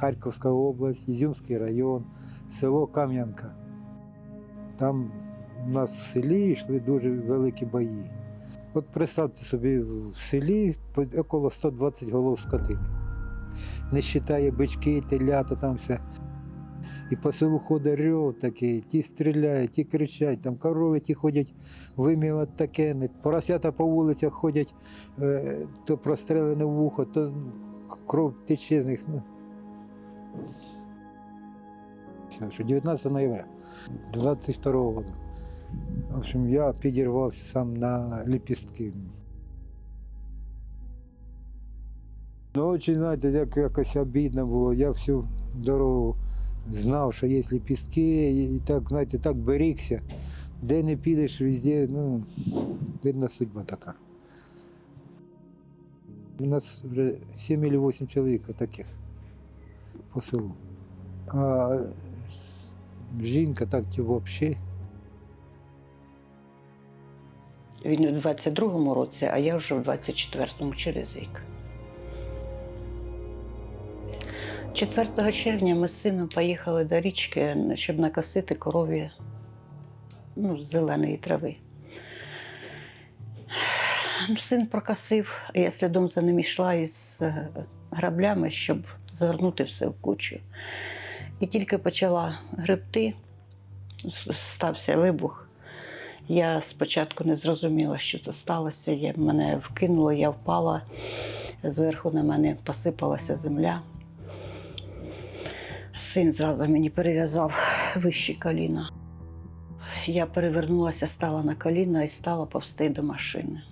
Харківська область, Ізюмський район, село Кам'янка. Там у нас в селі йшли дуже великі бої. От представте собі, в селі около 120 голов скотини. Не вважає бички, телята, там все. І по селу ходить рев такий, ті стріляють, ті кричать, там корови ті ходять вимівати таке, поросята по вулицях ходять, е, то прострелене вухо, то кров тече з них. Ну. Все, що 19 ноября 22 года. В общем, я підірвався сам на ліпістки. Ну, очень, знаєте, як якось обідно було. Я всю дорогу знав, що є ліпістки, і так, знаєте, так берігся. Де не підеш, везде, ну, видно, судьба така. У нас вже 7 чи 8 чоловік таких По селу. А жінка так ті взагалі. Він у 22-му році, а я вже в 24-му через рік. 4 червня ми з сином поїхали до річки, щоб накосити корові ну, зеленої трави. Ну, Син прокосив, я слідом за ним йшла із е, граблями, щоб загорнути все в кучу. І тільки почала гребти, стався вибух. Я спочатку не зрозуміла, що це сталося. Я, мене вкинуло, я впала. Зверху на мене посипалася земля. Син зразу мені перев'язав вищі коліна. Я перевернулася, стала на коліна і стала повсти до машини.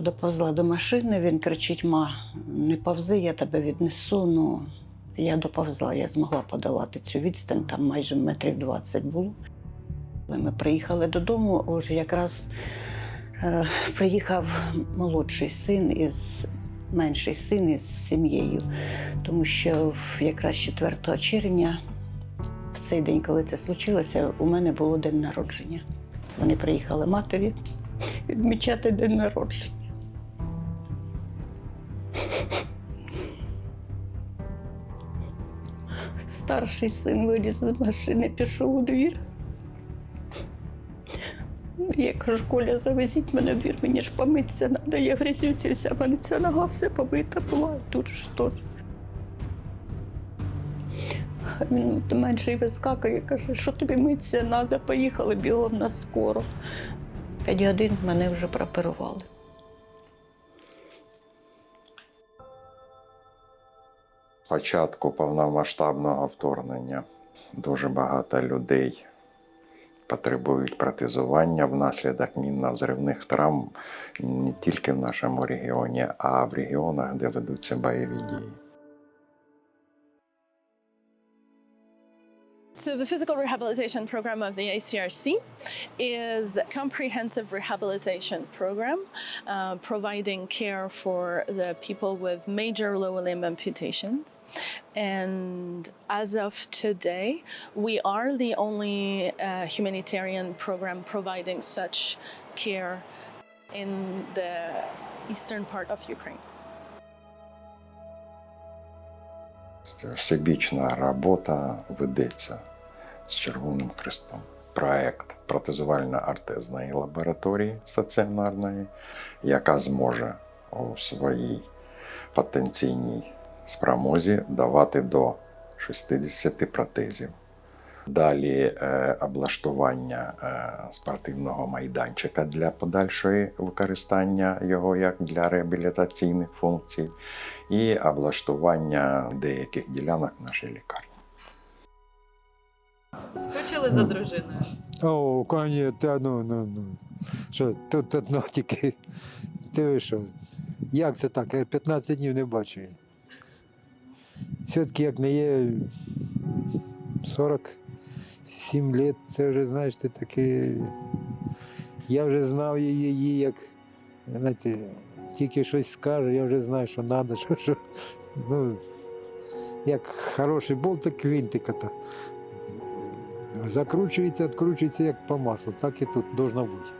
Доповзла до машини, він кричить: ма, не повзи, я тебе віднесу. Ну, я доповзла, я змогла подолати цю відстань, там майже метрів 20 було. Коли ми приїхали додому, вже якраз е, приїхав молодший син із менший син із сім'єю, тому що якраз 4 червня, в цей день, коли це случилося, у мене було день народження. Вони приїхали матері відмічати день народження. Старший син виліз з машини, пішов у двір. Я кажу, Коля, завезіть мене в двір, мені ж помитися треба. Я грязюці вся, мене ця нога все побита була, тут ж теж. Він менший вискакує, каже, що тобі митися треба, поїхали бігом на скоро. П'ять годин мене вже прооперували. Початку повномасштабного вторгнення дуже багато людей потребують протезування внаслідок мінно-взривних травм не тільки в нашому регіоні, а в регіонах, де ведуться бойові дії. So, the physical rehabilitation program of the ACRC is a comprehensive rehabilitation program uh, providing care for the people with major lower limb amputations. And as of today, we are the only uh, humanitarian program providing such care in the eastern part of Ukraine. Всебічна робота ведеться з Червоним Хрестом. Проект протезувально-артезної лабораторії стаціонарної, яка зможе у своїй потенційній спромозі давати до 60 протезів. Далі е, облаштування е, спортивного майданчика для подальшої використання його як для реабілітаційних функцій, і облаштування деяких ділянок в нашій лікарні. Скучили за дружиною? О, коні, та ну, ну, ну. Що, тут одно тільки. Ти що? Як це так? Я 15 днів не бачу. Все-таки як не є 47 років, це вже, знаєш, ти таке. Я вже знав її, як, знаєте, тільки щось скаже, я вже знаю, що треба, що, що. Ну, як хороший болтик квінтика. то Закручується, відкручується як по маслу, так і тут должно бути.